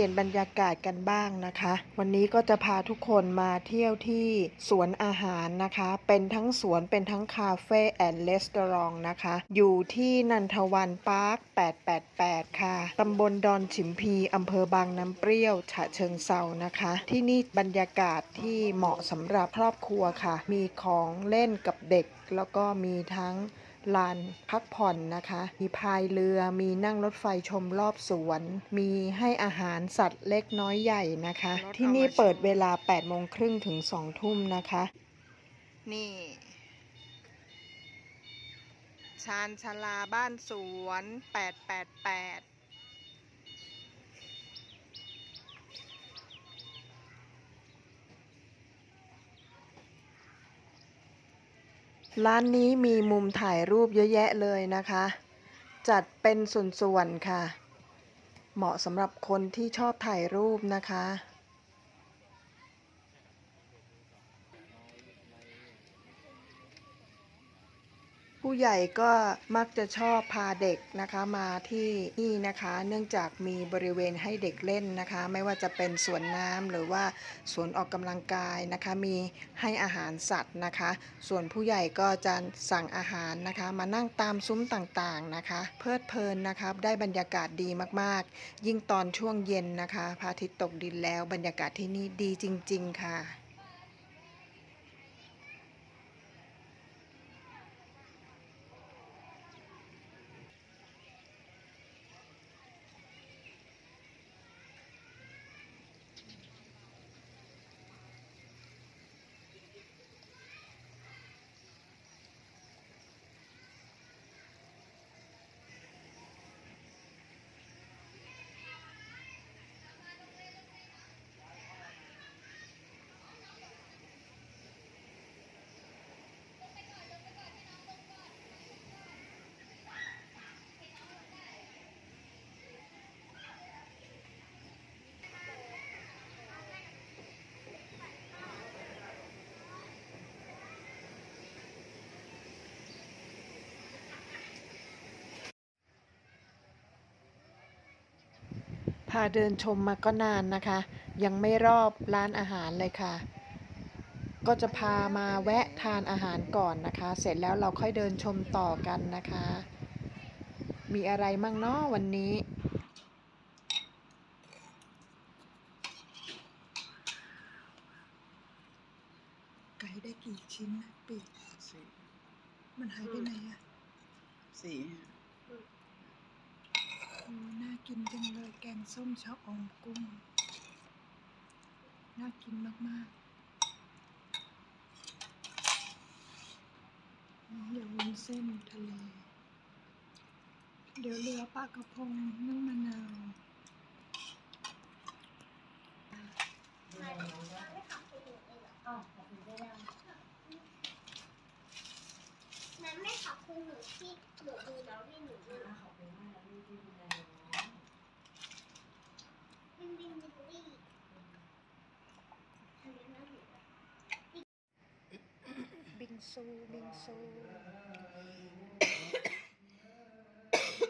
เปลี่ยนบรรยากาศกันบ้างนะคะ วันนี้ก็จะพาทุกคนมาเที่ยวที่สวนอาหารนะคะ เป็นทั้งสวนเป็นทั้งคาเฟ่แอนด์รีสอร์ทนะคะ อยู่ที่นันทวันพาร์ค 888 ค่ะ ตำบลดอนฉิมพีอำเภอบางน้ำเปรี้ยว ฉะเชิงเซานะคะ ที่นี่บรรยากาศที่เหมาะสำหรับครอบครัวค่ะ มีของเล่นกับเด็ก แล้วก็มีทั้ง ลานพักผ่อนนะคะ มีพายเรือ มีนั่งรถไฟชมรอบสวน มีให้อาหารสัตว์เล็กน้อยใหญ่นะคะ ที่นี่เปิดเวลา8โมงครึ่งถึง2ทุ่มนะคะ นี่ชานชาลาบ้านสวน 888 ร้านนี้มีมุมถ่ายรูปเยอะแยะเลยนะคะ จัดเป็นส่วนๆค่ะ เหมาะสำหรับคนที่ชอบถ่ายรูปนะคะ ผู้ใหญ่ก็มักจะชอบพาเด็กนะคะมาที่นี่นะคะ เนื่องจากมีบริเวณให้เด็กเล่นนะคะ ไม่ว่าจะเป็นสวนน้ำหรือว่าสวนออกกำลังกายนะคะ มีให้อาหารสัตว์นะคะ ส่วนผู้ใหญ่ก็จะสั่งอาหารนะคะ มานั่งตามซุ้มต่างๆนะคะ เพลิดเพลินนะคะได้บรรยากาศดีมากๆ ยิ่งตอนช่วงเย็นนะคะพระอาทิตย์ตกดินแล้วบรรยากาศที่นี่ดีจริง ๆ ค่ะ พาเดินชมมาก็นานนะคะ ยังไม่รอบร้านอาหารเลยค่ะ ก็จะพามาแวะทานอาหารก่อนนะคะ เสร็จแล้วเราค่อยเดินชมต่อกันนะคะ มีอะไรมั่งเนาะวันนี้ ไก่ได้กี่ชิ้นนะปีกสี่มันหายไปไหนอะสี่ โอ้น่ากินจัง ส้มชะอมกุ้ง น่ากินมากๆเดี๋ยววุ้นเส้นทะเล เดี๋ยวเรือปลากระพงนึ่งมะนาวมันไม่ขอบคุณหนูที่หนูดูแล้วที่หนูดูบินบินบินบินทะเลน้ำหนู บิง ซูบิงซู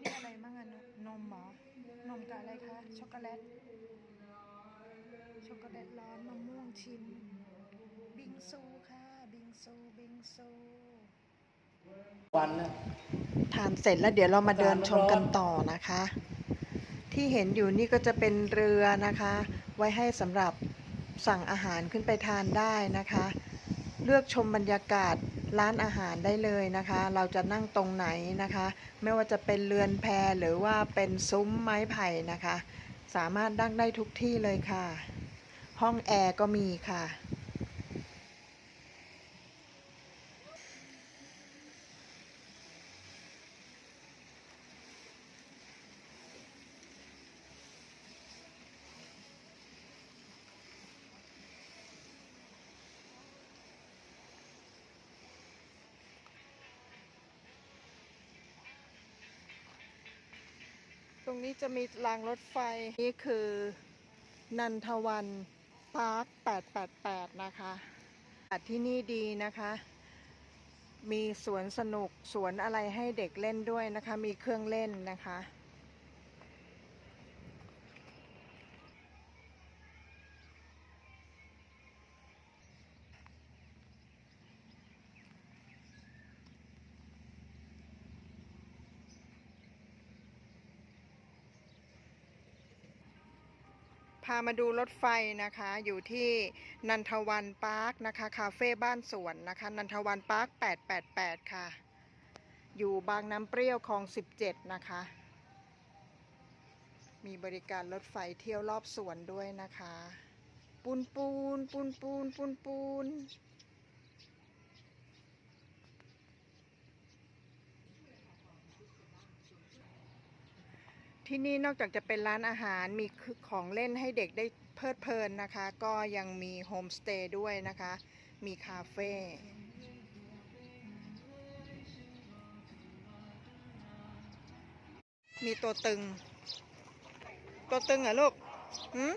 นี่อะไรมั่งอะนนมเหรอนมกับอะไรคะช็อกโกแลตช็อกโกแลตร้อนมะม่วงชิมบิงซูค่ะบิงซูบิงซูวันนะทานเสร็จแล้วเดี๋ยวเรามาเดินชมกันต่อนะคะ ที่เห็นอยู่นี่ก็จะเป็นเรือนะคะ ไว้ให้สำหรับสั่งอาหารขึ้นไปทานได้นะคะ เลือกชมบรรยากาศร้านอาหารได้เลยนะคะ เราจะนั่งตรงไหนนะคะ ไม่ว่าจะเป็นเรือนแพหรือว่าเป็นซุ้มไม้ไผ่นะคะ สามารถนั่งได้ทุกที่เลยค่ะ ห้องแอร์ก็มีค่ะ ต รงนี้จะมีรางรถไฟ นี่คือนันทวันพาร์ค 888 นะคะอากาศที่นี่ดีนะคะ มีสวนสนุกสวนอะไรให้เด็กเล่นด้วยนะคะ มีเครื่องเล่นนะคะ พามาดูรถไฟนะคะ อยู่ที่นันทวันพาร์คนะคะ คาเฟ่บ้านสวนนะคะ นันทวันพาร์ค 888 ค่ะ อยู่บางน้ำเปรี้ยวคลอง 17 นะคะ มีบริการรถไฟเที่ยวรอบสวนด้วยนะคะ ปูนปูนปูนปูนปูนปูน ที่นี่นอกจากจะเป็นร้านอาหารมีของเล่นให้เด็กได้เพลิดเพลินนะคะ ก็ยังมีโฮมสเตย์ด้วยนะคะ มีคาเฟ่มีตัวตึง ตัวตึงเหรอลูกหืม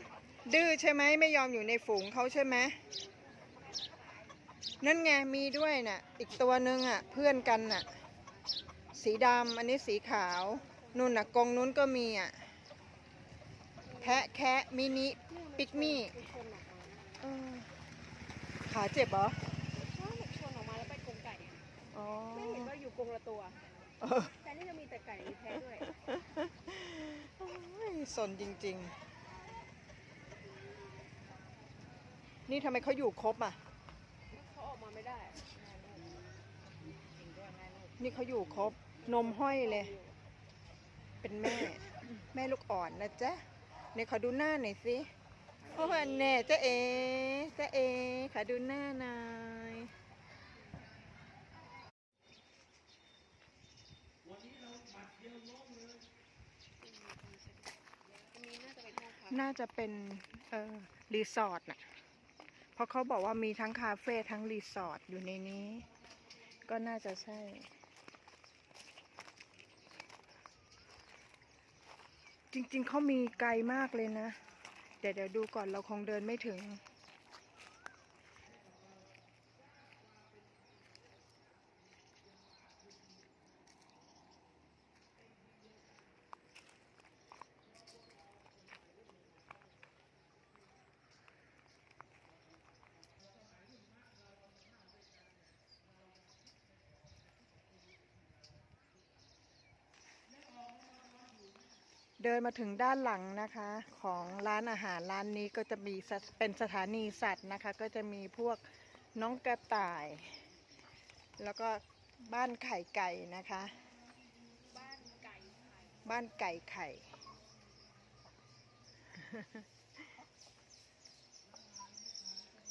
ดื้อใช่ไหมไม่ยอมอยู่ในฝูงเขาใช่ไหมนั่นไงมีด้วยน่ะ อีกตัวหนึ่งอะ เพื่อนกันน่ะ สีดำอันนี้สีขาว นู่นน่ะกรงนู้นก็มีอะแพะแคะมินิ ปิกมี่เออขาเจ็บเหรอชอบชนออกมาแล้วไปกรงไก่อะอ๋อไม่เห็นว่าอยู่กรงละตัว เออแต่นี่จะมีแต่ไก่มีแพ้ด้วยโอ้ยสนจริง ๆ นี่ทำไมเขาอยู่ครบอะ เขาออกมาไม่ได้ นี่เขาอยู่ครบ นมห้อยเลย เป็นแม่ แม่ลูกอ่อนนะจ๊ะเนี่ยขอดูหน้าหน่อยสิโอ้โหแน่จ๊ะเอจ๊ะเอขอดูหน้าหน่อยอันนี้น่าจะเป็นห้องพักน่าจะเป็นเอ่อรีสอร์ทน่ะ เพราะเขาบอกว่ามีทั้งคาเฟ่ทั้งรีสอร์ทอยู่ในนี้ ก็น่าจะใช่ จริง ๆเขามีไกลมากเลยนะ เดี๋ยวเดี๋ยวดูก่อนเราคงเดินไม่ถึง เดินมาถึงด้านหลังนะคะ ของร้านอาหารร้านนี้ก็จะมีเป็นสถานีสัตว์นะคะ ก็จะมีพวกน้องกระต่าย แล้วก็บ้านไข่ไก่นะคะ บ้านไก่ไข่บ้านไก่ไข่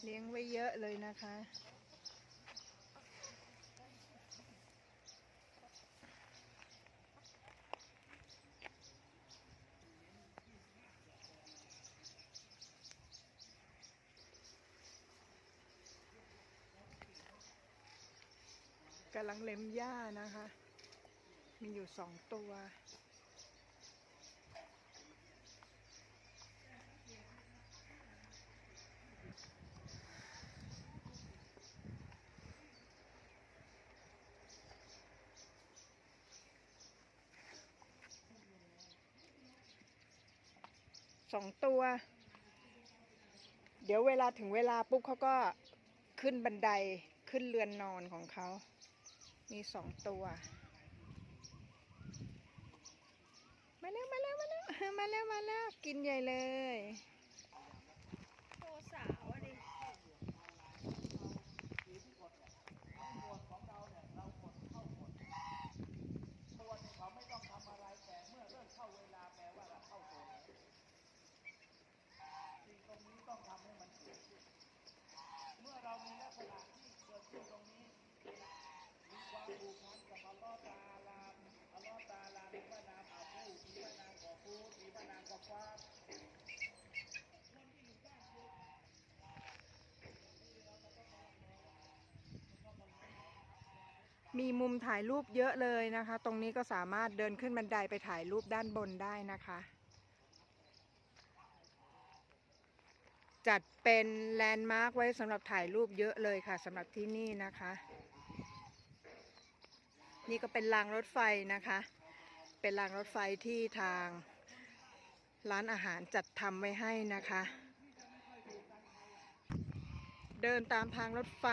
เลี้ยงไว้เยอะเลยนะคะำลังเล็มหญ้านะคะ มีอยู่สองตัวสองตัว เดี๋ยวเวลาถึงเวลาปุ๊บเขาก็ขึ้นบันไดขึ้นเรือนนอนของเขา มีสองตัว มาแล้วมาแล้วมาแล้วมาแล้วมาแล้วกินใหญ่เลย โตสาวอะดิ เขาไม่ต้องทำอะไรแต่เมื่อเริ่มเข้าเวลาแปลว่าเราเข้าโซนแล้วสิ่งตรงนี้ต้องทำให้มันเกิดขึ้นเมื่อเรามีลักษณะที่เกิดขึ้นตรงนี้ ภูพันกับอัลลอฮ์ตาลามอัลลอฮ์ตาลามพระนามอาภูทีพระนามกอภูทีพระนามกอฟ้ามีมุมถ่ายรูปเยอะเลยนะคะ ตรงนี้ก็สามารถเดินขึ้นบันไดไปถ่ายรูปด้านบนได้นะคะ จัดเป็นแลนด์มาร์คไว้สำหรับถ่ายรูปเยอะเลยค่ะสำหรับที่นี่นะคะ นี่ก็เป็นรางรถไฟนะคะ เป็นรางรถไฟที่ทางร้านอาหารจัดทำไว้ให้นะคะ เดินตามทางรถไฟ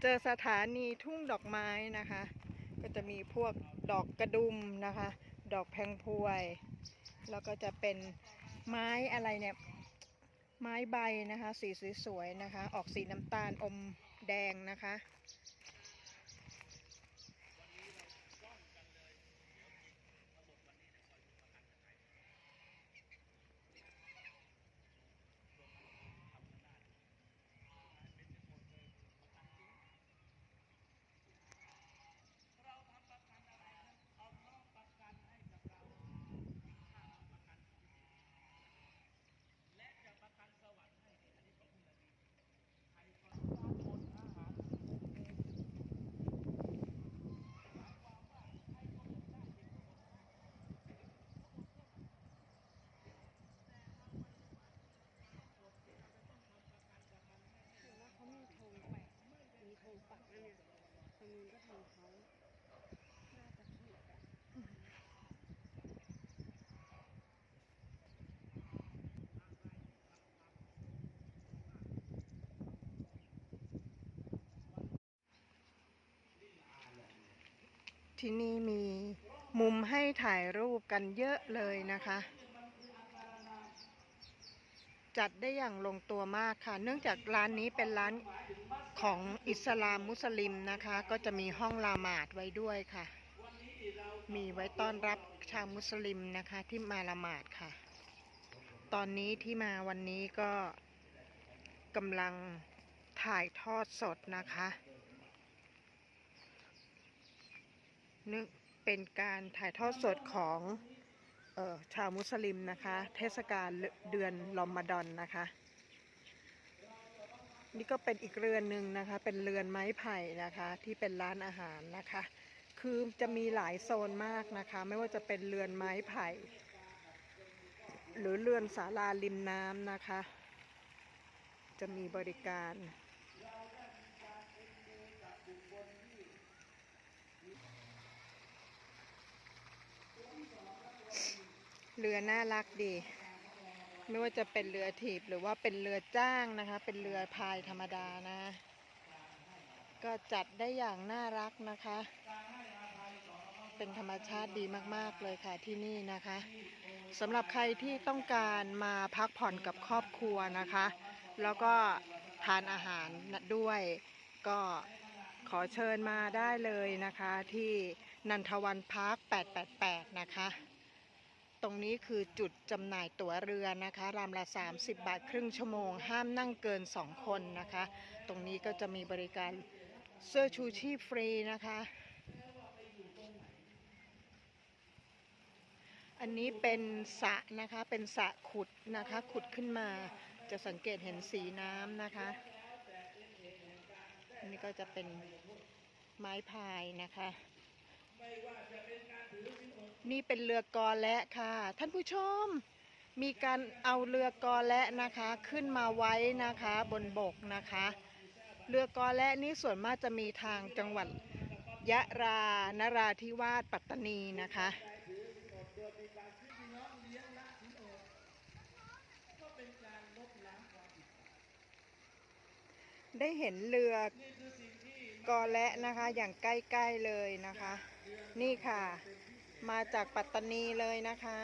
เจอสถานีทุ่งดอกไม้นะคะ ก็จะมีพวกดอกกระดุมนะคะ ดอกแพงพวย แล้วก็จะเป็นไม้อะไรเนี่ย ไม้ใบนะคะ สีสวยๆนะคะ ออกสีน้ำตาลอมแดงนะคะ เราทำประกันอะไรนะเอาน้องประกันให้กับเราค่าประกันชีวิตและจะประกันสวรรค์ให้อันนี้ของคุณนบีใครก็การหมดอาหารหมายความว่าให้คนอื่นได้เป็นคนได้ เดี๋ยวนะเขามีธงแปะมีธงปักนั่นเนี่ย ทางก็ธงเขาน่าจะถูกอะที่นี่มีมุมให้ถ่ายรูปกันเยอะเลยนะคะ จัดได้อย่างลงตัวมากค่ะ เนื่องจากร้านนี้เป็นร้านของอิสลามมุสลิมนะคะ ก็จะมีห้องละหมาดไว้ด้วยค่ะ มีไว้ต้อนรับชาวมุสลิมนะคะที่มาละหมาดค่ะ ตอนนี้ที่มาวันนี้ก็กำลังถ่ายทอดสดนะคะนึกเป็นการถ่ายทอดสดของ ชาวมุสลิมนะคะ เทศกาลเดือนรอมฎอนนะคะ นี่ก็เป็นอีกเรือนหนึ่งนะคะ เป็นเรือนไม้ไผ่นะคะ ที่เป็นร้านอาหารนะคะ คือจะมีหลายโซนมากนะคะ ไม่ว่าจะเป็นเรือนไม้ไผ่ หรือเรือนศาลาริมน้ำนะคะ จะมีบริการ เรือน่ารักดี ไม่ว่าจะเป็นเรือถีบหรือว่าเป็นเรือจ้างนะคะ เป็นเรือพายธรรมดานะ ก็จัดได้อย่างน่ารักนะคะ เป็นธรรมชาติดีมากๆเลยค่ะที่นี่นะคะสำหรับใครที่ต้องการมาพักผ่อนกับครอบครัวนะคะ แล้วก็ทานอาหารด้วยก็ขอเชิญมาได้เลยนะคะที่นันทวันพาร์ค 888 นะคะ ตรงนี้คือจุดจำหน่ายตั๋วเรือนะคะ รามละ 30 บาทครึ่งชั่วโมง ห้ามนั่งเกิน 2 คนนะคะ ตรงนี้ก็จะมีบริการเสื้อชูชีพฟรีนะคะ อันนี้เป็นสระนะคะ เป็นสระขุดนะคะ ขุดขึ้นมา จะสังเกตเห็นสีน้ำนะคะ อันนี้ก็จะเป็นไม้พายนะคะ นี่เป็นเรือกอและค่ะ ท่านผู้ชม มีการเอาเรือกอและนะคะ ขึ้นมาไว้นะคะบนบกนะคะ เรือกอและนี่ส่วนมากจะมีทางจังหวัดยะรานราธิวาสปัตตานีนะคะได้เห็นเรือกอและนะคะอย่างใกล้ ๆ เลยนะคะ นี่ค่ะ มาจากปัตตานีเลยนะคะ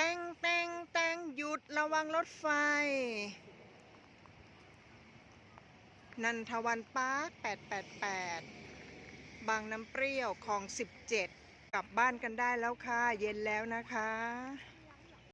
แตงแตงแตงหยุดระวังรถไฟ นันทวันปาร์ค888 บางน้ำเปรี้ยวของ 17 กลับบ้านกันได้แล้วค่ะ เย็นแล้วนะคะ